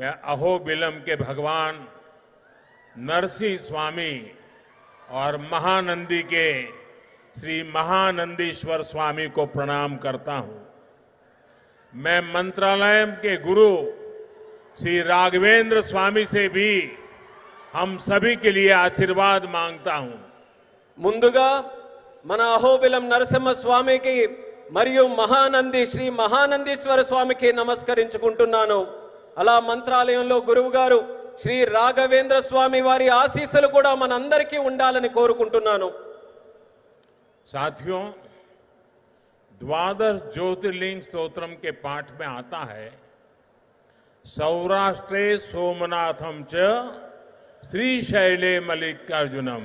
मैं अहोबिलम के भगवान नरसिंह स्वामी और महानंदी के श्री महानंदीश्वर स्वामी को प्रणाम करता हूं मैं मंत्रालय के गुरु श्री राघवेंद्र स्वामी से भी हम सभी के लिए आशीर्वाद मांगता हूं मन अहोबिलम नरसिंह स्वामी की मरियो महानंदी श्री महानंदीश्वर स्वामी की నమస్కరించుకుంటున్నాను अला मंत्रालय గురువు श्री राघवेंद्र स्वामी वारी आशीस मन अंदर की ఉండాలని కోరుకుంటున్నాను द्वादश ज्योतिर्लिंग स्त्रोत्रम के पाठ में आता है सौराष्ट्रे सोमनाथम च श्री शैले मल्लिकार्जुनम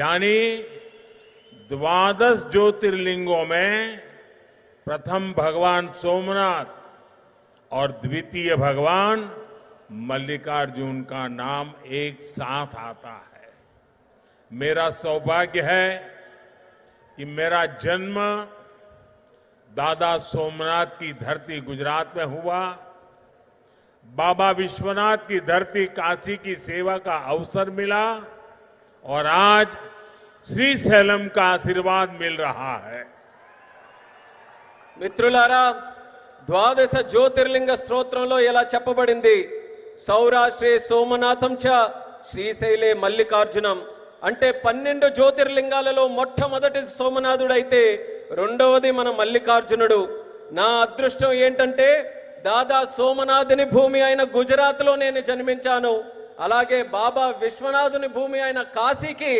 यानी द्वादश ज्योतिर्लिंगों में प्रथम भगवान सोमनाथ और द्वितीय भगवान मल्लिकार्जुन का नाम एक साथ आता है मेरा सौभाग्य है कि मेरा जन्म दादा सोमनाथ की धरती गुजरात में हुआ बाबा विश्वनाथ की धरती काशी की सेवा का अवसर मिला और आज श्री सैलम का आशीर्वाद मिल रहा है मित्रुलारा ద్వాదశ జ్యోతిర్లింగ స్తోత్రంలో ఇలా చెప్పబడింది సౌరాష్ట్రే సోమనాథం చ శ్రీశైలే మల్లికార్జునం అంటే పన్నెండు జ్యోతిర్లింగాలలో మొట్టమొదటి సోమనాథుడైతే రెండవది మన మల్లికార్జునుడు నా అదృష్టం ఏంటంటే దాదా సోమనాథుని భూమి అయిన గుజరాత్లో నేను జన్మించాను అలాగే బాబా విశ్వనాథుని భూమి అయిన కాశీకి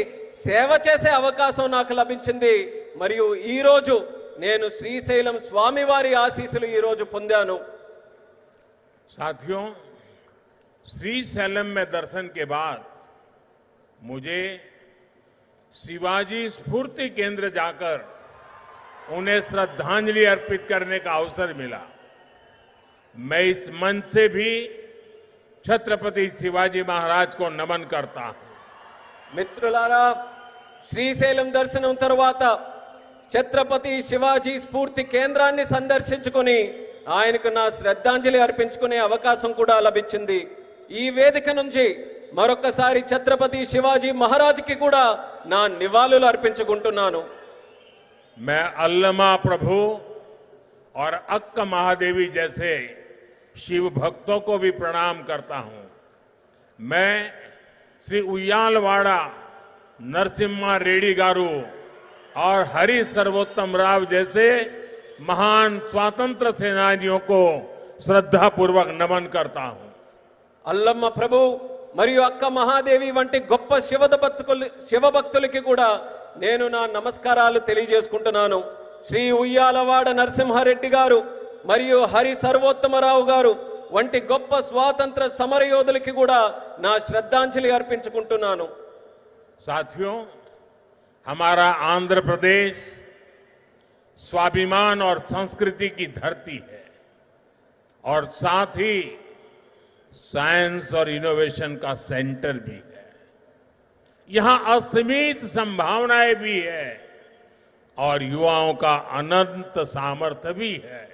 సేవ చేసే అవకాశం నాకు లభించింది మరియు ఈరోజు నేను श्रीशैलम స్వామివారి ఆశీస్సులు ఈరోజు साथियों సాథియో श्रीशैलम में दर्शन के बाद मुझे शिवाजी स्फूर्ति केंद्र जाकर उन्हें श्रद्धांजलि अर्पित करने का अवसर मिला मैं इस मंच से भी छत्रपति शिवाजी महाराज को नमन करता हूं मित्रुलारा श्रीशैलम दर्शन तरवा ఛత్రపతి శివాజీ స్ఫూర్తి కేంద్రాన్ని సందర్శించుకొని ఆయనకు నా శ్రద్ధాంజలి అర్పిించుకునే అవకాశం కూడా లభించింది ఈ వేదిక నుండి మరొకసారి ఛత్రపతి శివాజీ మహారాజ్కి కూడా నా నివాళులు అర్పిచుంటున్నాను మే అల్మా ప్రభు ఆర్ అక్క మాహదేవి లాంటి శివ భక్తుకో కూడా ప్రణామం కర్తాను నేను శ్రీ ఉయ్యాలవాడ నర్సింహ రెడ్డి గారు और हरि सर्वोत्तम राव जैसे महान स्वातंत्र सेनानियों को श्रद्धा पूर्वक नमन అల్లమ్మ ప్రభు మరియు అక్క మహాదేవి వంటి గొప్ప శివద భక్తులు శివభక్తులకి కూడా నేను నా నమస్కారాలు తెలియజేసుకుంటున్నాను శ్రీ ఉయ్యాలవాడ నరసింహారెడ్డి గారు మరియు హరి సర్వోత్తమరావు గారు వంటి గొప్ప స్వాతంత్ర సమరయోధులకి కూడా నా శ్రద్ధాంజలి అర్పించుకుంటున్నాను సాధ్యం हमारा आंध्र प्रदेश स्वाभिमान और संस्कृति की धरती है और साथ ही साइंस और इनोवेशन का सेंटर भी है यहां असीमित संभावनाएं भी है और युवाओं का अनंत सामर्थ्य भी है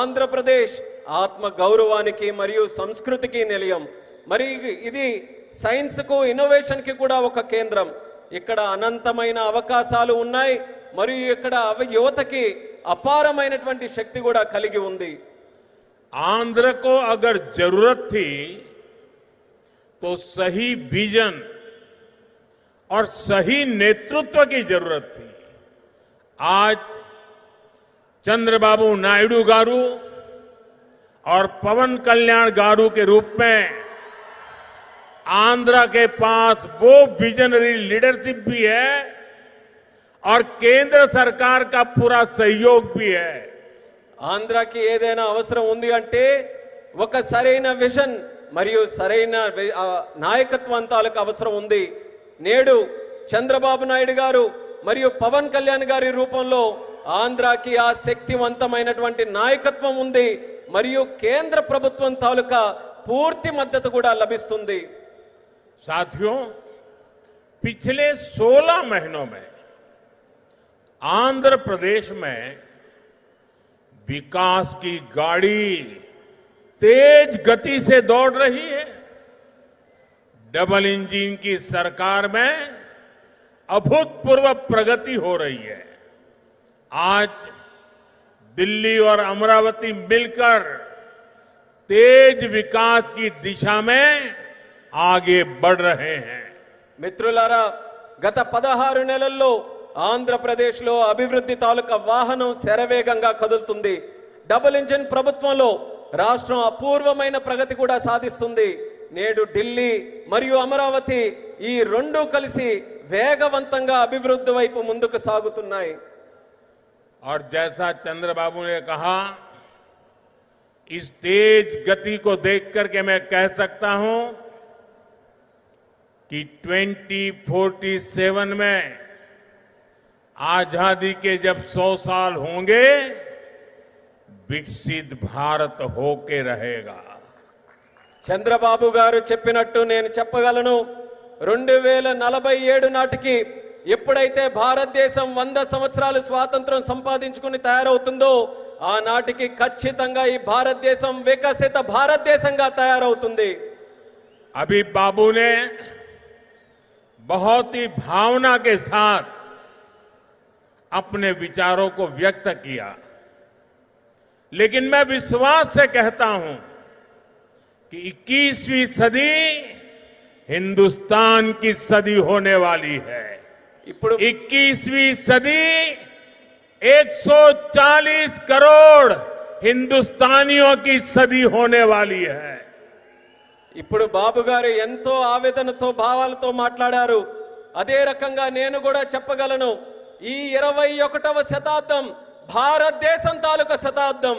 आंध्र प्रदेश आत्म गौरवा मरी संस्कृति की నిలయం मरी इधी సైన్స్ కు ఇన్నోవేషన్ కి కూడా ఒక కేంద్రం ఇక్కడ అనంతమైన అవకాశాలు ఉన్నాయి మరియు ఇక్కడ యువతకి అపారమైనటువంటి శక్తి కూడా కలిగి ఉంది ఆంధ్రకు అగర్ జరూరత్ థీ తో సహీ విజన్ और सही नेतृत्व की जरूरत थी आज चंद्रबाबू नायडू गारू और पवन कल्याण गारू के रूप में ఆంధ్ర के पास वो विजनरी लीडरशिप भी है और కేంద్ర సర్కార్ का पूरा सहयोग भी है ఆంధ్రాకి ఏదైనా అవసరం ఉంది అంటే ఒక సరైన విజన్ మరియు సరైన నాయకత్వం తాలకు అవసరం ఉంది నేడు చంద్రబాబు నాయుడు గారు మరియు పవన్ కళ్యాణ్ గారి రూపంలో ఆంధ్రాకి ఆ శక్తివంతమైనటువంటి నాయకత్వం ఉంది మరియు కేంద్ర ప్రభుత్వం తాలూకా పూర్తి మద్దతు కూడా లభిస్తుంది साथियों पिछले 16 महीनों में आंध्र प्रदेश में विकास की गाड़ी तेज गति से दौड़ रही है डबल इंजन की सरकार में अभूतपूर्व प्रगति हो रही है आज दिल्ली और अमरावती मिलकर तेज विकास की दिशा में ఆగే బడ్ రహే హై మిత్రులారా గత పదహారు నెలల్లో ఆంధ్రప్రదేశ్లో అభివృద్ధి తాలూకా వాహనం శరవేగంగా కదులుతుంది డబుల్ ఇంజిన్ ప్రభుత్వంలో రాష్ట్రం అపూర్వమైన ప్రగతి కూడా సాధిస్తుంది నేడు ఢిల్లీ మరియు అమరావతి ఈ రెండు కలిసి వేగవంతంగా అభివృద్ధి వైపు ముందుకు సాగుతున్నాయి और जैसा चंद्रबाबू ने कहा इस तेज गति को देख करके मैं कह सकता हूं कि 2047 में आजादी के जब 100 साल होंगे వికసిత్ భారత్ హోకే రహేగా చంద్రబాబు గారు చెప్పినట్టు నేను చెప్పగలను రెండు వేల నలభై ఏడు నాటికి ఎప్పుడైతే భారతదేశం వంద సంవత్సరాలు స్వాతంత్రం సంపాదించుకుని తయారవుతుందో ఆనాటికి ఖచ్చితంగా ఈ భారతదేశం వికసిత భారతదేశంగా తయారవుతుంది అభి బాబునే बहुत ही भावना के साथ अपने विचारों को व्यक्त किया लेकिन मैं विश्वास से कहता हूं कि 21वीं सदी हिंदुस्तान की सदी होने वाली है 21वीं सदी 140 करोड़ हिंदुस्तानियों की सदी होने वाली है ఇప్పుడు బాబు గారు ఎంతో ఆవేదనతో భావాలతో మాట్లాడారు అదే రకంగా నేను కూడా చెప్పగలను ఈ ఇరవై ఒకటవ శతాబ్దం భారతదేశం తాలూకా శతాబ్దం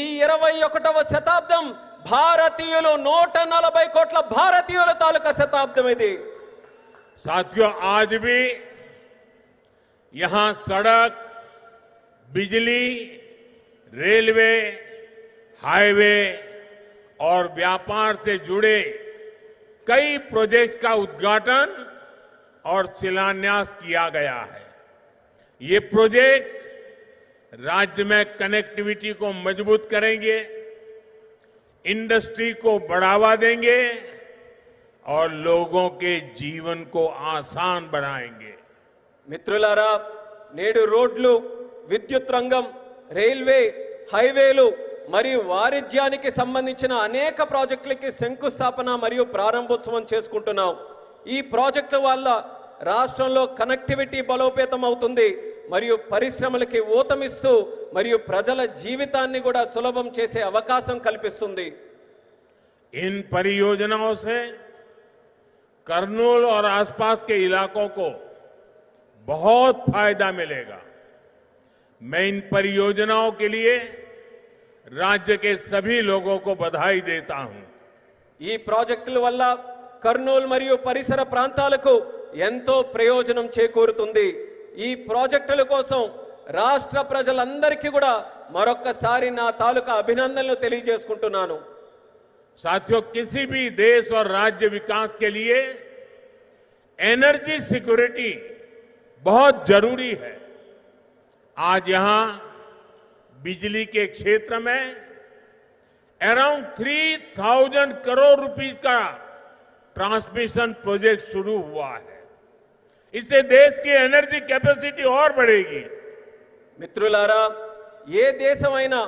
ఈ ఇరవై ఒకటవ శతాబ్దం భారతీయులు నూట నలభై కోట్ల భారతీయుల తాలూకా శతాబ్దం ఇది साथियों आज యహా సడక్ सड़क రైల్వే హైవే और व्यापार से जुड़े कई प्रोजेक्ट्स का उद्घाटन और शिलान्यास किया गया है ये प्रोजेक्ट्स राज्य में कनेक्टिविटी को मजबूत करेंगे इंडस्ट्री को बढ़ावा देंगे और लोगों के जीवन को आसान बनाएंगे रोड నేడు विद्युत रंगम रेलवे हाईवे హైవేలు మరియు వారిజ్యానికి సంబంధించిన అనేక ప్రాజెక్టులకి శంకుస్థాపన మరియు ప్రారంభోత్సవం చేసుకుంటున్నాం ఈ ప్రాజెక్టుల వల్ల రాష్ట్రంలో కనెక్టివిటీ బలోపేతం అవుతుంది మరియు పరిశ్రమలకి ఊతమిస్తూ మరియు ప్రజల జీవితాన్ని కూడా సులభం చేసే అవకాశం కల్పిస్తుంది ఇన్ పరియోజన से कर्नूल और आसपास के इलाकों को మిలేగా फायदा मिलेगा मैं రాజ్య के सभी लोगों ఈ ప్రాజెక్టుల వల్ల కర్నూలు మరియు పరిసర ప్రాంతాలకు ఎంతో ప్రయోజనం చేకూరుతుంది ఈ ప్రాజెక్టుల కోసం రాష్ట్ర ప్రజలందరికీ కూడా మరొక్కసారి నా తాలూకా అభినందనలు తెలియజేసుకుంటున్నాను साथियों किसी దేశ देश और राज्य विकास సెక్యూరిటీ लिए एनर्जी सिक्योरिटी बिजली के क्षेत्र में around three thousand crore rupees का ट्रांसमिशन प्रोजेक्ट शुरू हुआ है इससे देश की एनर्जी कैपेसिटी और बढ़ेगी మిత్రులారా ఏ దేశమైనా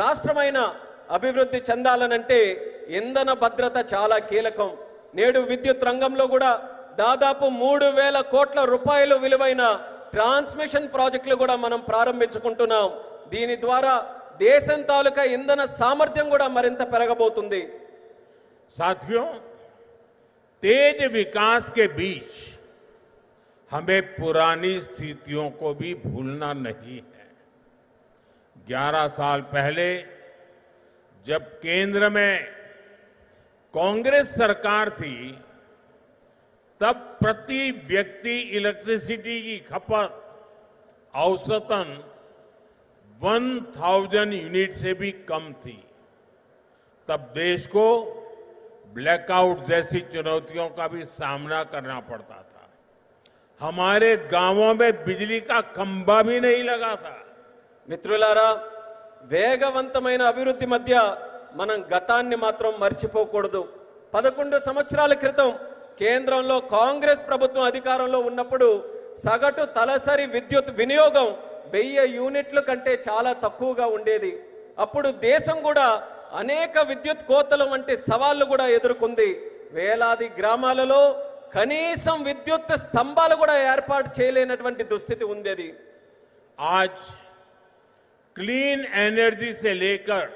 రాష్ట్రమైనా అభివృద్ధి చెందాలనంటే ఇంధన భద్రత చాలా కీలకం నేడు విద్యుత్ రంగంలో కూడా దాదాపు మూడు వేల కోట్ల రూపాయలు విలువైన ట్రాన్స్మిషన్ ప్రాజెక్టులు కూడా మనం ప్రారంభించుకుంటున్నాం दीन द्वारा देश तालूका इंधन सामर्थ्यम मरीबोदी साथियों तेज विकास के बीच हमें पुरानी स्थितियों को भी भूलना नहीं है 11 साल पहले जब केंद्र में कांग्रेस सरकार थी तब प्रति व्यक्ति इलेक्ट्रिसिटी की खपत औसतन 1000 यूनिट से भी कम थी तब देश को ब्लैकआउट जैसी चुनौतियों का भी सामना करना पड़ता था हमारे गांवों में बिजली का खंबा भी नहीं लगा था మిత్రులారా వేగవంతమైన అభివృద్ధి మధ్య మనం గతాన్ని మాత్రం మర్చిపోకూడదు పదకొండు సంవత్సరాల క్రితం కేంద్రంలో కాంగ్రెస్ ప్రభుత్వం అధికారంలో ఉన్నప్పుడు సగటు తలసరి విద్యుత్ వినియోగం వెయ్యి యూనిట్ల కంటే చాలా తక్కువగా ఉండేది అప్పుడు దేశం కూడా అనేక విద్యుత్ కోతలు వంటి సవాళ్లు కూడా ఎదుర్కొంది వేలాది గ్రామాలలో కనీసం విద్యుత్ స్తంభాలు కూడా ఏర్పాటు చేయలేనటువంటి దుస్థితి ఉండేది ఆజ్ క్లీన్ ఎనర్జీ సే లేకర్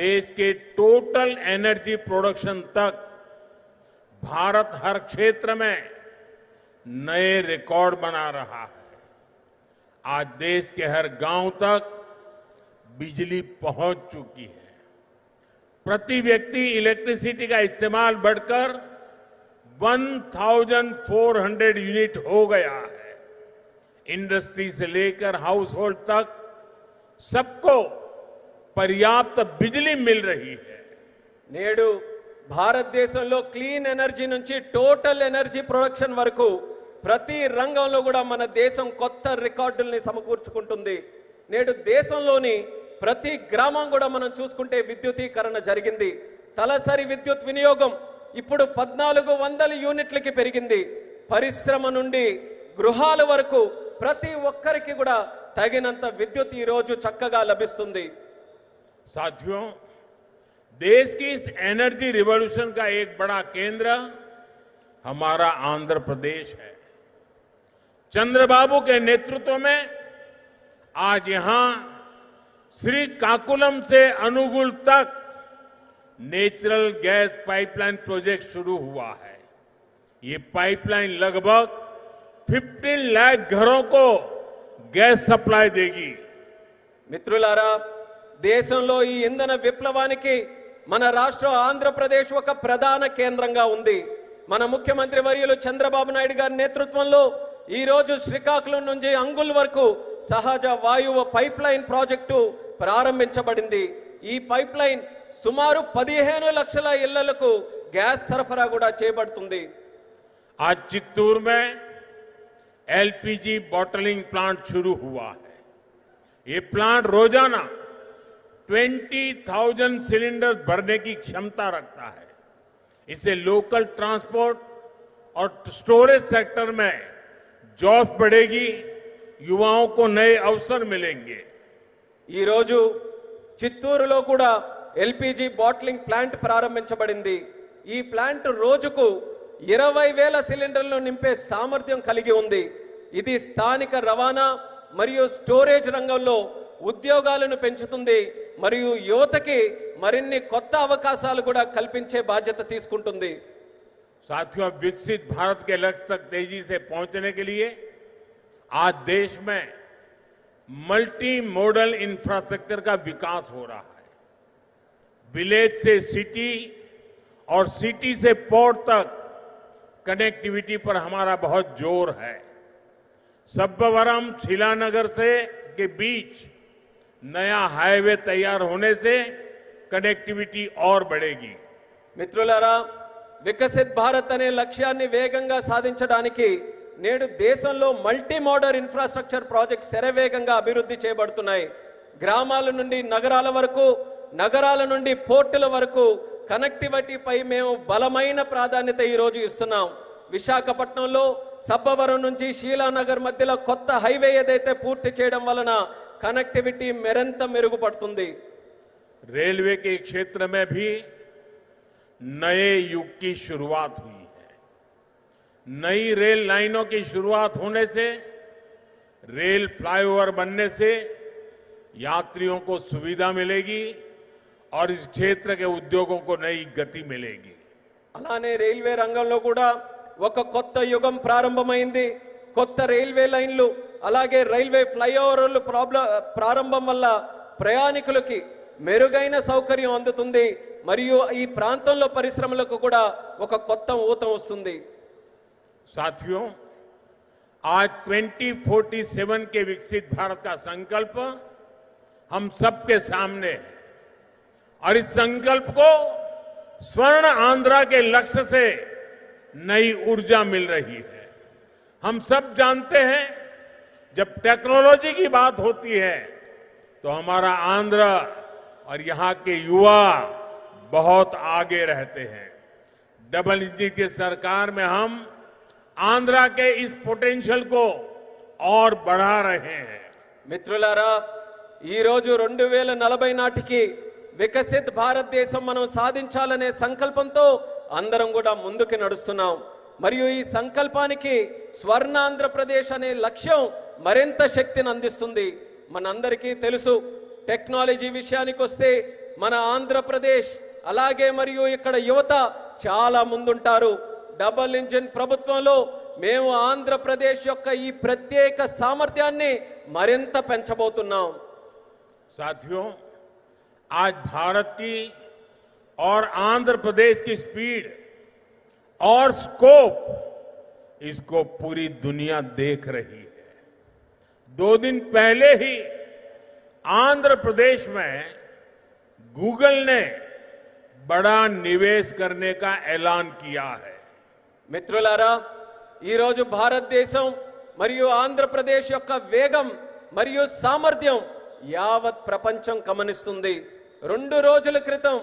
देश के टोटल एनर्जी प्रोडक्शन तक भारत हर क्षेत्र में नए आज देश के हर गांव तक बिजली पहुंच चुकी है प्रति व्यक्ति इलेक्ट्रिसिटी का इस्तेमाल बढ़कर 1400 यूनिट हो गया है इंडस्ट्री से लेकर हाउस होल्ड तक सबको पर्याप्त बिजली मिल रही है भारत देश क्लीन एनर्जी नीचे टोटल एनर्जी प्रोडक्शन वरकू ప్రతి రంగంలో కూడా మన దేశం కొత్త రికార్డుల్ని సమకూర్చుకుంటుంది నేడు దేశంలోని ప్రతి గ్రామం కూడా మనం చూసుకుంటే విద్యుతీకరణ జరిగింది తలసరి విద్యుత్ వినియోగం ఇప్పుడు పద్నాలుగు వందల యూనిట్లకి పెరిగింది పరిశ్రమ నుండి గృహాల వరకు ప్రతి ఒక్కరికి కూడా తగినంత విద్యుత్ ఈరోజు చక్కగా లభిస్తుంది సాధ్యం देश ఎనర్జీ రివల్యూషన్ కా ఏ का కేంద్ర बड़ा ఆంధ్రప్రదేశ్ హై चंद्रबाबू के नेतृत्व में आज यहां श्री काकुलम से अनुगुल तक नेचुरल गैस पाइपलाइन प्रोजेक्ट शुरू हुआ है ये पाइपलाइन लगभग 15 लाख घरों को గ్యాస్ సప్లై దేగి మిత్రులారా దేశంలో ఈ ఇంధన విప్లవానికి మన రాష్ట్ర ఆంధ్రప్రదేశ్ ఒక ప్రధాన కేంద్రంగా ఉంది మన ముఖ్యమంత్రి వర్యులు చంద్రబాబు నాయుడు గారి నేతృత్వంలో ఈ రోజు శ్రీకాకుళం నుండి అంగుల్ వరకు సహజ వాయువ పైప్‌లైన్ ప్రాజెక్టు ప్రారంభించబడింది ఈ పైప్‌లైన్ సుమారు 15 లక్షల ఇళ్లకు గ్యాస్ సరఫరా కూడా చేయబడుతుంది అజిత్తుర్మే ఎల్पीजी బాటిలింగ్ ప్లాంట్ शुरू हुआ है यह प्लांट रोजाना 20000 सिलेंडर्स भरने की क्षमता रखता है इससे लोकल ट्रांसपोर्ट और स्टोरेज सेक्टर में జాబ్ పడేగి యువకు నే అవసర अवसर ఈరోజు చిత్తూరులో కూడా ఎల్పిజి బాట్లింగ్ ప్లాంట్ ప్రారంభించబడింది ఈ ప్లాంట్ రోజుకు ఇరవై వేల సిలిండర్లను నింపే సామర్థ్యం కలిగి ఉంది ఇది స్థానిక రవాణా మరియు స్టోరేజ్ రంగంలో ఉద్యోగాలను పెంచుతుంది మరియు యువతకి మరిన్ని కొత్త అవకాశాలు కూడా కల్పించే బాధ్యత తీసుకుంటుంది साथियों विकसित भारत के लक्ष्य तक तेजी से पहुंचने के लिए आज देश में मल्टी मॉडल इंफ्रास्ट्रक्चर का विकास हो रहा है विलेज से सिटी और सिटी से पोर्ट तक कनेक्टिविटी पर हमारा बहुत जोर है सब्बवरम शिलानगर से के बीच नया हाईवे तैयार होने से कनेक्टिविटी और बढ़ेगी मित्रों వికసిత్ భారత్ అనే లక్ష్యాన్ని వేగంగా సాధించడానికి నేడు దేశంలో మల్టీ మోడర్ ఇన్ఫ్రాస్ట్రక్చర్ ప్రాజెక్ట్ శరవేగంగా అభివృద్ధి చేయబడుతున్నాయి గ్రామాల నుండి నగరాల వరకు నగరాల నుండి పోర్టుల వరకు కనెక్టివిటీపై మేము బలమైన ప్రాధాన్యత ఈరోజు ఇస్తున్నాం విశాఖపట్నంలో సబ్బవరం నుంచి శీలానగర్ మధ్యలో కొత్త హైవే ఏదైతే పూర్తి చేయడం వలన కనెక్టివిటీ మెరంత మెరుగుపడుతుంది రైల్వేకి క్షేత్రమే భీ नए युग की शुरुआत हुई है नई रेल लाइनों की शुरुआत होने से रेल फ्लाईओवर बनने से यात्रियों को सुविधा मिलेगी और इस क्षेत्र के उद्योगों को नई गति मिलेगी అలానే రైల్వే రంగంలో కూడా ఒక కొత్త యుగం ప్రారంభమైంది కొత్త రైల్వే లైన్లు అలాగే రైల్వే ఫ్లైఓవర్లు ప్రాబ్లం ప్రారంభం వల్ల ప్రయాణికులకి મેરુગaina સૌકર્યો અનદુંદુંદી મરિયો આ પ્રાંંતમલો પરિશ્રમલકો કુડા એક કોત્તમ ઉતમ વસુંદી સાથ્યો આજ 2047 કે વિકસિત ભારત કા સંકલ્પ હમ સબ કે સામને અર સંકલ્પ કો स्वर्ण આંધ્રા કે લક્ષ્ય સે નઈ ઉર્જા મિલ રહી હૈ હમ સબ જાનતે હૈ જબ ટેકનોલોજી કી બાત હોતી હૈ તો હમારા આંધ્રા और यहां के युवा बहुत आगे रहते हैं डबल इजी की सरकार में हम आंध्र के इस पोटेंशियल को और बढ़ा रहे हैं मित्र लारा ई रोज 2040 నాటికి వికసిత్ భారత దేశం మనం సాధించాలనే సంకల్పం తో అందరం కూడా ముందుకు నడుస్తున్నాం మరియు ఈ సంకల్పానికి స్వర్ణ ఆంధ్ర ప్రదేశనే లక్ష్యం మరెంత శక్తిని అందిస్తుంది మనందరికీ తెలుసు टेक्नोलॉजी विषयाనికి వస్తే మన ఆంధ్రప్రదేశ్ అలాగే మరియొక ఇక్కడ యువత చాలా ముందుంటారు డబుల్ ఇంజిన్ ప్రభుత్వంలో మేము ఆంధ్రప్రదేశ్ యొక్క ఈ ప్రత్యేక సామర్థ్యanni మరింత పెంచబోతున్నాం సాధ్యో आज भारत की और आंध्र प्रदेश की स्पीड और स्कोप इसको पूरी दुनिया देख रही है दो दिन पहले ही आंध्र प्रदेश में गूगल ने బడా నివేశ్ కర్నే కా ఎలాన్ కియా హై మిత్రులారా ఈరోజు భారతదేశం మరియు ఆంధ్రప్రదేశ్ యొక్క వేగం మరియు సామర్థ్యం యావత్ ప్రపంచం గమనిస్తుంది రెండు రోజుల క్రితం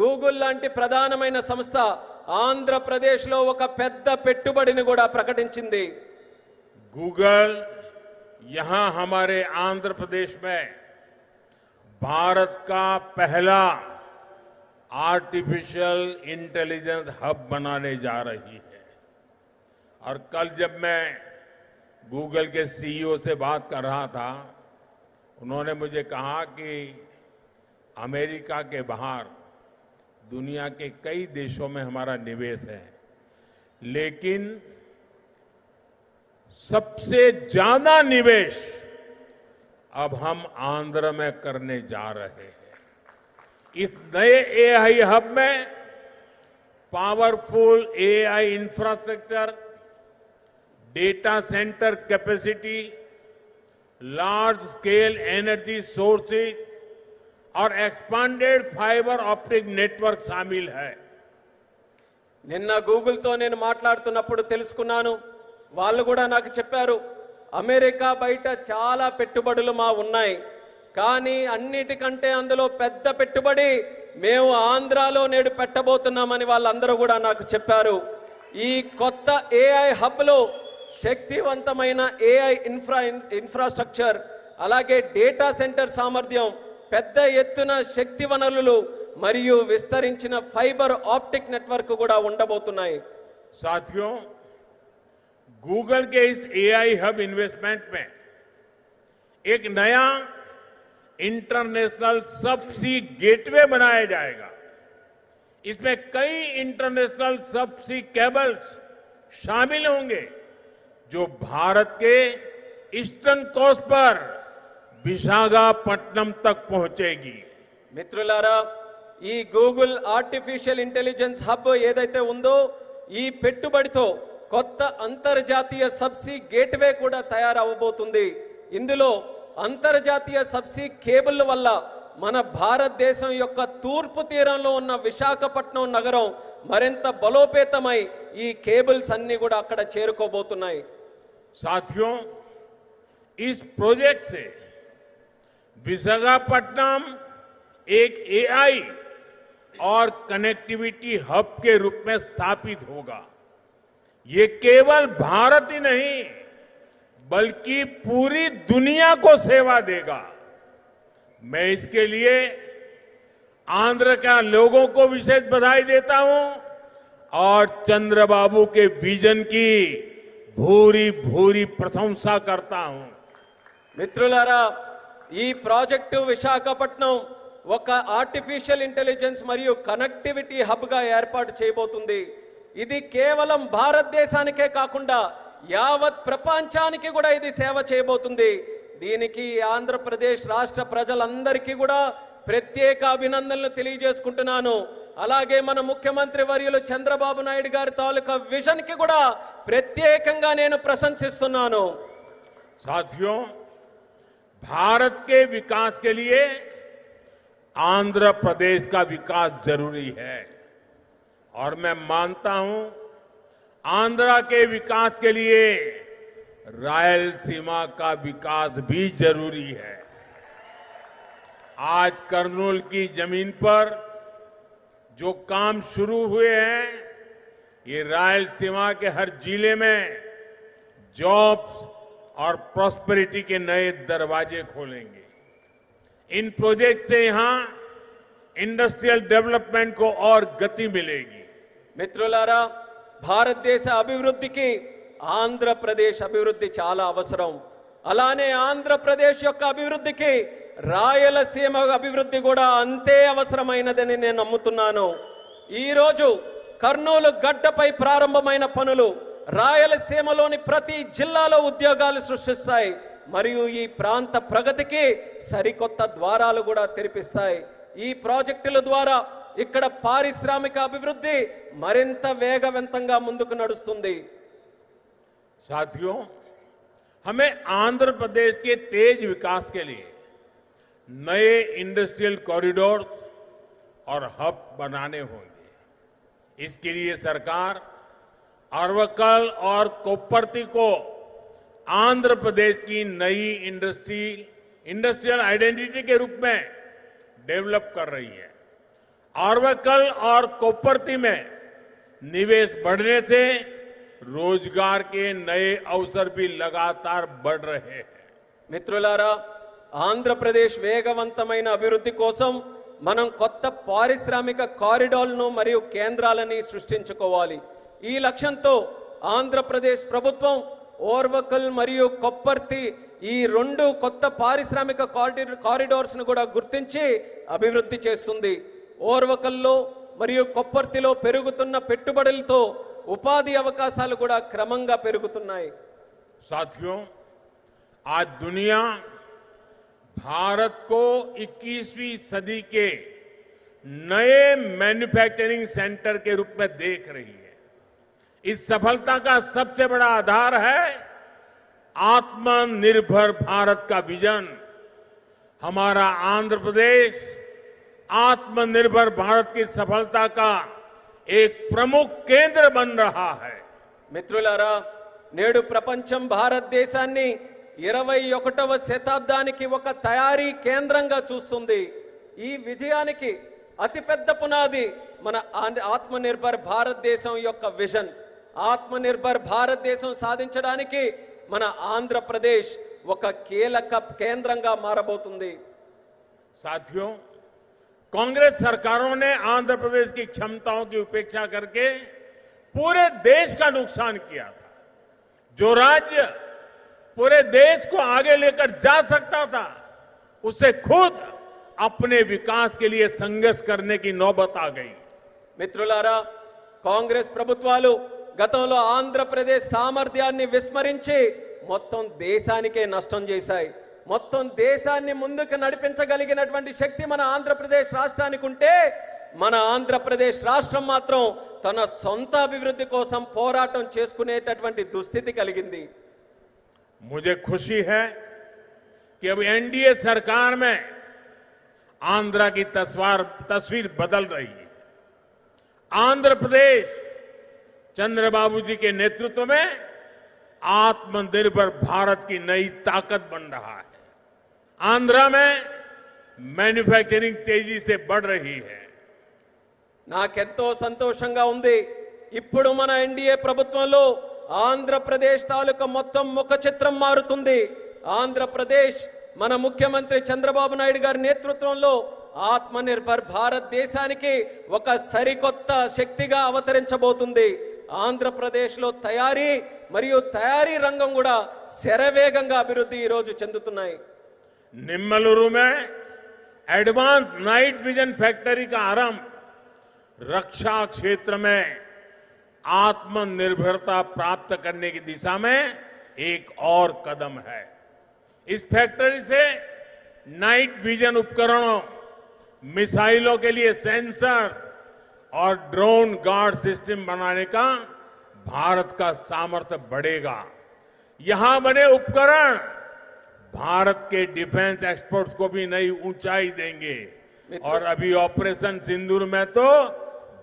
గూగుల్ లాంటి ప్రధానమైన సంస్థ ఆంధ్రప్రదేశ్లో ఒక పెద్ద పెట్టుబడిని కూడా ప్రకటించింది గూగల్ యహా హమారే ఆంధ్రప్రదేశ్ మే भारत का पहला आर्टिफिशियल इंटेलिजेंस हब बनाने जा रही है और कल जब मैं गूगल के सीईओ e से बात कर रहा था उन्होंने मुझे कहा कि अमेरिका के बाहर दुनिया के कई देशों में हमारा निवेश है लेकिन सबसे ज्यादा निवेश अब हम आंध्र में करने जा रहे हैं इस नए एआई हब में powerful AI infrastructure data centre capacity large scale energy sources और एक्सपांडेड फाइबर ऑप्टिक नेटवर्क शामिल है निना గూగుల్తో నేను మాట్లాడుతున్నప్పుడు తెలుసుకున్నాను వాళ్ళు అమెరికా బయట చాలా పెట్టుబడులు మా ఉన్నాయి కానీ అన్నిటికంటే అందులో పెద్ద పెట్టుబడి మేము ఆంధ్రాలో నేడు పెట్టబోతున్నామని వాళ్ళందరూ కూడా నాకు చెప్పారు ఈ కొత్త ఏఐ హబ్లో శక్తివంతమైన ఏఐ ఇన్ఫ్రా ఇన్ఫ్రాస్ట్రక్చర్ అలాగే డేటా సెంటర్ సామర్థ్యం పెద్ద ఎత్తున శక్తి వనరులు మరియు విస్తరించిన ఫైబర్ ఆప్టిక్ నెట్వర్క్ కూడా ఉండబోతున్నాయి సాధ్యం गूगल के इस एआई हब इन्वेस्टमेंट में एक नया इंटरनेशनल सबसी गेटवे बनाया जाएगा इसमें कई इंटरनेशनल सबसी केबल्स शामिल होंगे जो भारत के ईस्टर्न कोस्ट पर విశాఖపట్నం తక్ పహుంచేగి మిత్రులారా ఈ గూగుల్ ఆర్టిఫిషియల్ ఇంటెలిజెన్స్ హబ్ ఏదైతే ఉందో ఈ పెట్టుబడితో కొత్త అంతర్జాతీయ సబ్సీ గేట్వే కూడా తయారవబోతుంది ఇందులో అంతర్జాతీయ సబ్సీ కేబుల్ వల్ల మన భారతదేశం యొక్క తూర్పు తీరంలో ఉన్న విశాఖపట్నం నగరం మరింత బలోపేతమై ఈ కేబుల్స్ అన్ని కూడా అక్కడ చేరుకోబోతున్నాయి సాధ్యం ఈ ప్రోజెక్ట్ విశాఖపట్నం ఏక్ ఏఐ ఆర్ కనెక్టివిటీ హబ్ కే के रूप ये केवल भारत ही नहीं बल्कि पूरी दुनिया को सेवा देगा मैं इसके लिए आंध्र का लोगों को विशेष बधाई देता हूं और चंद्रबाबू के विजन की भूरी भूरी प्रशंसा करता हूं మిత్రులారా ఈ ప్రాజెక్టు आर्टिफिशियल ఒక ఆర్టిఫిషియల్ कनेक्टिविटी हब కనెక్టివిటీ హబ్గా ఏర్పాటు ఇది కేవలం భారతదేశానికే కాకుండా యావత్ ప్రపంచానికి కూడా ఇది సేవ చేయబోతుంది దీనికి ఆంధ్రప్రదేశ్ రాష్ట్ర ప్రజలందరికీ కూడా ప్రత్యేక అభినందనలు తెలియజేసుకుంటున్నాను అలాగే మన ముఖ్యమంత్రి వర్యులు చంద్రబాబు నాయుడు గారి తాలూకా విజన్కి కూడా ప్రత్యేకంగా నేను ప్రశంసిస్తున్నాను సాధ్యం భారత్ కే వికాస్ కే ఆంధ్రప్రదేశ్ కా వికాస్ జరూరీ विकास और मैं मानता हूं आंध्रा के विकास के लिए रायल सीमा का विकास भी जरूरी है आज कर्नूल की जमीन पर जो काम शुरू हुए हैं ये रायलसीमा के हर जिले में जॉब्स और प्रॉस्पेरिटी के नए दरवाजे खोलेंगे इन प्रोजेक्ट से यहां इंडस्ट्रियल डेवलपमेंट को और गति मिलेगी మిత్రులారా భారతదేశ అభివృద్ధికి ఆంధ్రప్రదేశ్ అభివృద్ధి చాలా అవసరం అలానే ఆంధ్రప్రదేశ్ యొక్క అభివృద్ధికి రాయలసీమ అభివృద్ధి కూడా అంతే అవసరమైనదని నేను నమ్ముతున్నాను ఈరోజు కర్నూలు గడ్డపై ప్రారంభమైన పనులు రాయలసీమలోని ప్రతి జిల్లాలో ఉద్యోగాలు సృష్టిస్తాయి మరియు ఈ ప్రాంత ప్రగతికి సరికొత్త ద్వారాలు కూడా తెరిపిస్తాయి ఈ ప్రాజెక్టుల ద్వారా इकड़ पारिश्रामिक अभिवृद्धि मरी वेगवंत मुझक నడుస్తుంది हमें आंध्र प्रदेश के तेज विकास के लिए नए इंडस्ट्रियल कॉरिडोर और हब बनाने होंगे इसके लिए सरकार अरवकल और कोपरती को आंध्र प्रदेश की नई इंडस्ट्री इंडस्ट्रियल आइडेंटिटी के रूप में डेवलप कर रही है आरवकल और कोपरती में निवेश बढ़ने से रोजगार के नए अवसर మిత్రులారా ఆంధ్రప్రదేశ్ వేగవంతమైన అభివృద్ధి కోసం మనం కొత్త పారిశ్రామిక కారిడార్లను మరియు కేంద్రాలని సృష్టించుకోవాలి ఈ లక్ష్యంతో ఆంధ్రప్రదేశ్ ప్రభుత్వం ఓర్వకల్ మరియు కొప్పర్తి ఈ రెండు కొత్త పారిశ్రామిక కారిడార్స్ను కూడా గుర్తించి అభివృద్ధి చేస్తుంది ओरवकल्लो మరియు కొప్పర్తిలో పెరుగుతున్న పెట్టుబడులతో उपाधि అవకాశాలు కూడా క్రమంగా పెరుగుతున్నాయి సాథియో भारत को 21वीं सदी के नए मैन्युफैक्चरिंग सेंटर के रूप में देख रही है इस सफलता का सबसे बड़ा आधार है आत्मनिर्भर भारत का विजन हमारा आंध्र प्रदेश आत्मनिर्भर भारत की सफलता का एक ప్రముఖ కేంద్ర బన్ రహా హై మిత్రులారా నేడు ప్రపంచం భారతదేశాన్ని ఇరవై ఒకటవ శతాబ్దానికి ఒక తయారీ కేంద్రంగా చూస్తుంది ఈ విజయానికి అతిపెద్ద పునాది మన ఆత్మనిర్భర్ భారతదేశం యొక్క విజన్ ఆత్మనిర్భర్ భారతదేశం సాధించడానికి మన ఆంధ్రప్రదేశ్ ఒక కీలక కేంద్రంగా మారబోతుంది సాధ్యం कांग्रेस सरकारों ने आंध्र प्रदेश की क्षमताओं की उपेक्षा करके पूरे देश का नुकसान किया था जो राज्य पूरे देश को आगे लेकर जा सकता था उसे खुद अपने विकास के लिए संघर्ष करने की नौबत आ गई మిత్రులారా कांग्रेस प्रभुत् गत आंध्र प्रदेश सामर्थ्या विस्मरी मत देशा नष्टाई మొత్తం దేశాన్ని ముందుకు నడిపించగలిగినటువంటి శక్తి మన ఆంధ్రప్రదేశ్ రాష్ట్రానికుంటే మన ఆంధ్రప్రదేశ్ రాష్ట్రం మాత్రం తన సొంత అభివృద్ధి కోసం పోరాటం చేసుకునేటటువంటి దుస్థితి కలిగింది. मुझे खुशी है कि अब एनडीए सरकार में आंद्रा की तस्वीर तस्वीर बदल रही है। आंध्र प्रदेश चंद्रबाबूजी के नेतृत्व में आत्मनिर्भर भारत की नई ताकत बन रहा है। आंध्र में मैन्युफैक्चरिंग तेजी से बढ़ रही है నాకెంతో సంతోషంగా ఉంది ఇప్పుడు మన ఎన్డీఏ ప్రభుత్వంలో ఆంధ్రప్రదేశ్ తాలూకా మొత్తం ముఖ చిత్రం మారుతుంది ఆంధ్రప్రదేశ్ మన ముఖ్యమంత్రి చంద్రబాబు నాయుడు గారి నేతృత్వంలో ఆత్మనిర్భర్ భారత్ దేశానికి ఒక సరికొత్త శక్తిగా అవతరించబోతుంది ఆంధ్రప్రదేశ్లో తయారీ మరియు తయారీ రంగం కూడా శరవేగంగా అభివృద్ధి ఈరోజు చెందుతున్నాయి निम्बलुरु में एडवांस नाइट विजन फैक्ट्री का आरंभ रक्षा क्षेत्र में आत्मनिर्भरता प्राप्त करने की दिशा में एक और कदम है इस फैक्ट्री से नाइट विजन उपकरणों मिसाइलों के लिए सेंसर और ड्रोन गार्ड सिस्टम बनाने का भारत का सामर्थ्य बढ़ेगा यहां बने उपकरण భారత్ के डिफेंस एक्सपर्ट्स को भी नई ऊंचाई देंगे और अभी ऑपरेशन सिंदूर में तो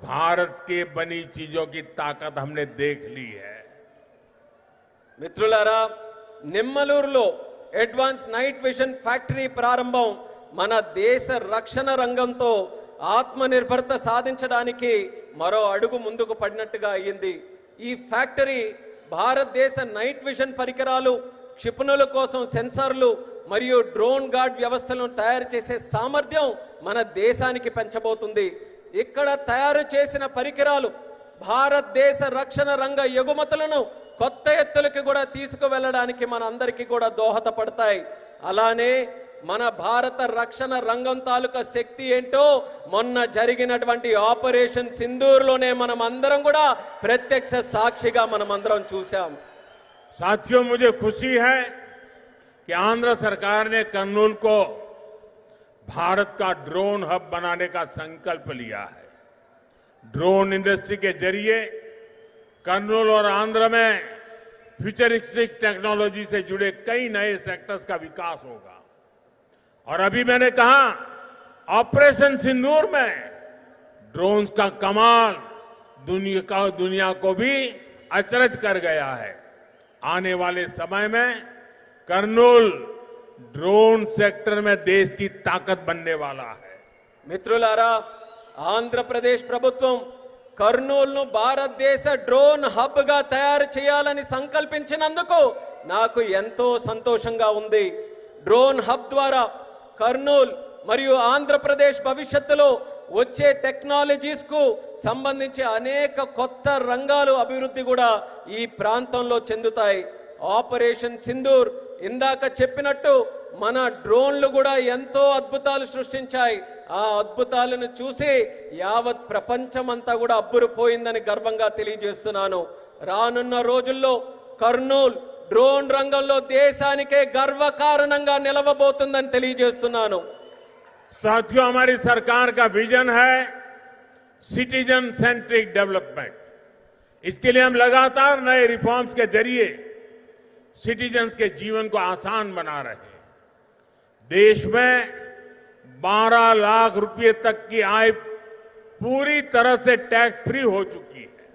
भारत के बनी चीजों की ताकत हमने देख మిత్రులారా నిమ్మలూరులో అడ్వాన్స్ నైట్ విషన్ ఫ్యాక్టరీ ప్రారంభం మన దేశ రక్షణ రంగంతో ఆత్మనిర్భర్త సాధించడానికి మరో అడుగు ముందుకు పడినట్టుగా అయ్యింది ఈ ఫ్యాక్టరీ భారతదేశ నైట్ విషన్ పరికరాలు క్షిపణుల కోసం సెన్సార్లు మరియు డ్రోన్ గార్డ్ వ్యవస్థలను తయారు చేసే సామర్థ్యం మన దేశానికి పెంచబోతుంది ఇక్కడ తయారు చేసిన పరికరాలు భారతదేశ రక్షణ రంగ ఎగుమతులను కొత్త ఎత్తులకి కూడా తీసుకువెళ్ళడానికి మన అందరికీ కూడా దోహదపడతాయి అలానే మన భారత రక్షణ రంగం తాలూకా శక్తి ఏంటో మొన్న జరిగినటువంటి ఆపరేషన్ సింధూర్లోనే మనం అందరం కూడా ప్రత్యక్ష సాక్షిగా మనం అందరం చూసాం साथियों मुझे खुशी है कि आंध्र सरकार ने कर्नूल को भारत का ड्रोन हब बनाने का संकल्प लिया है ड्रोन इंडस्ट्री के जरिए कर्नूल और आंध्र में फ्यूचरिस्टिक टेक्नोलॉजी से जुड़े कई नए सेक्टर्स का विकास होगा और अभी मैंने कहा ऑपरेशन सिंदूर में ड्रोन्स का कमाल दुनिया का दुनिया को भी अचरज कर गया है आने वाले समय में कर्नूल డ్రోన్ సెక్టర్ మే దేశ్ కి తాకత్ బన్నే వాలా హై మిత్రులారా ఆంధ్రప్రదేశ్ ప్రభుత్వం కర్నూలును భారతదేశ డ్రోన్ హబ్ గా తయారు చేయాలని సంకల్పించినందుకు నాకు ఎంతో సంతోషంగా ఉంది డ్రోన్ హబ్ ద్వారా కర్నూల్ మరియు ఆంధ్రప్రదేశ్ భవిష్యత్తులో వచ్చే టెక్నాలజీస్కు సంబంధించి అనేక కొత్త రంగాలు అభివృద్ధి కూడా ఈ ప్రాంతంలో చెందుతాయి ఆపరేషన్ సింధూర్ ఇందాక చెప్పినట్టు మన డ్రోన్లు కూడా ఎంతో అద్భుతాలు సృష్టించాయి ఆ అద్భుతాలను చూసి యావత్ ప్రపంచమంతా కూడా అబ్బురుపోయిందని గర్వంగా తెలియజేస్తున్నాను రానున్న రోజుల్లో కర్నూల్ డ్రోన్ రంగంలో దేశానికే గర్వకారణంగా నిలవబోతుందని తెలియజేస్తున్నాను साथियों हमारी सरकार का विजन है सिटीजन सेंट्रिक डेवलपमेंट इसके लिए हम लगातार नए रिफॉर्म्स के जरिए सिटीजन्स के जीवन को आसान बना रहे हैं देश में 12 लाख रुपए तक की आय पूरी तरह से टैक्स फ्री हो चुकी है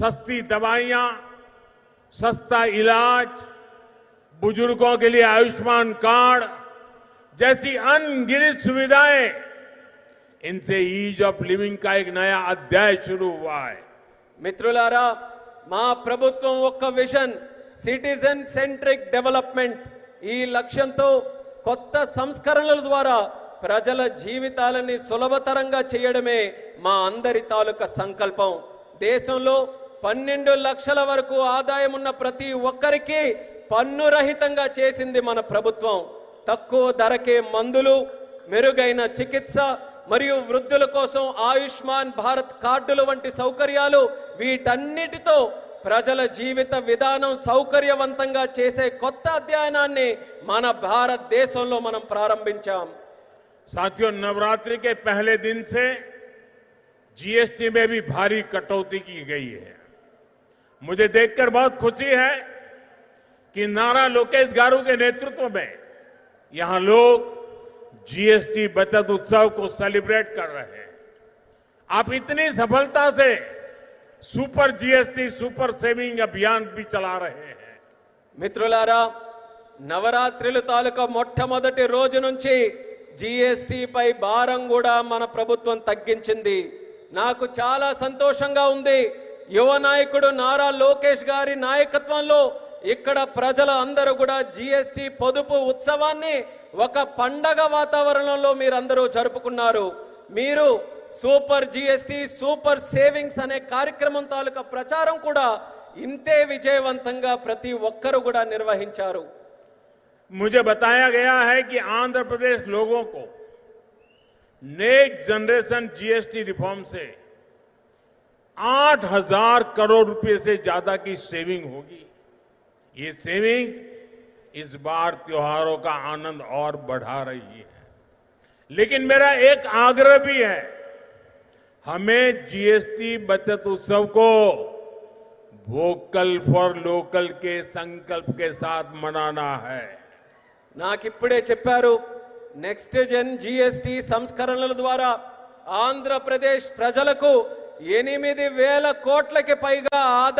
सस्ती दवाइयां सस्ता इलाज बुजुर्गों के लिए आयुष्मान कार्ड जैसी अनगिनत सुविधाएं इनसे ఈజ్ ఆఫ్ లివింగ్ का एक नया అధ్యాయ शुरू हुआ है మిత్రులారా మా ప్రభుత్వం ఒక విషన్ సిటిజన్ సెంట్రిక్ డెవలప్మెంట్ ఈ లక్ష్యంతో కొత్త సంస్కరణల ద్వారా ప్రజల జీవితాలని సులభతరంగా చేయడమే మా అందరి తాలూకా సంకల్పం దేశంలో పన్నెండు లక్షల వరకు ఆదాయం ఉన్న ప్రతి ఒక్కరికి పన్ను రహితంగా చేసింది మన ప్రభుత్వం తక్కువ దరకే మందులు మెరుగైన చికిత్స మరియు వృద్ధుల కోసం ఆయుష్మాన్ భారత్ కార్డుల వంటి సౌకర్యాలు వీటన్నిటితో ప్రజల జీవిత విదానం సౌకర్యవంతంగా చేసే కొత్త అధ్యాయనాన్ని మన భారతదేశంలో మనం ప్రారంభించాం సాధ్యో నవరాత్రికి पहिले दिन से जीएसटी में भी भारी कटौती की गई है मुझे देखकर बहुत खुशी है कि नारा लोकेश गारू के नेतृत्व में यहां लोग जीएसटी बचत उत्सव को सेलिब्रेट कर रहे हैं आप इतनी सफलता से సూపర్ జీఎస్టీ సూపర్ సేవింగ్ అభియాన్ బి చలారే మిత్రులారా నవరాత్రుల తాలూకా మొట్టమొదటి రోజు నుంచి పై భారం కూడా మన ప్రభుత్వం తగ్గించింది నాకు చాలా సంతోషంగా ఉంది యువ నాయకుడు నారా లోకేష్ గారి నాయకత్వంలో ఎక్కడ ప్రజల అందరూ కూడా జీఎస్టీ పదుపు ఉత్సవాని ఒక పండగ వాతావరణంలో మీరందరూ చర్పుకున్నారు మీరు సూపర్ జీఎస్టీ సూపర్ సేవింగ్స్ అనే కార్యక్రమ తాలూక ప్రచారం కూడా ఇంతే విజయవంతంగా ప్రతి ఒక్కరు కూడా నిర్వహించారు mujhe bataya gaya hai ki andhra pradesh logon ko next generation gst reform se 8000 crore rupaye se jyada ki saving hogi ये सेविंग्स इस बार त्योहारों का आनंद और बढ़ा रही है लेकिन मेरा एक आग्रह भी है हमें जीएसटी बचत उत्सव को वोकल फॉर लोकल के संकल्प के साथ मनाना है నాకిప్పుడే చెప్పారు जन जीएसटी संस्करण द्वारा आंध्र प्रदेश प्रजल को వేల वेल పైగా ఆదాయం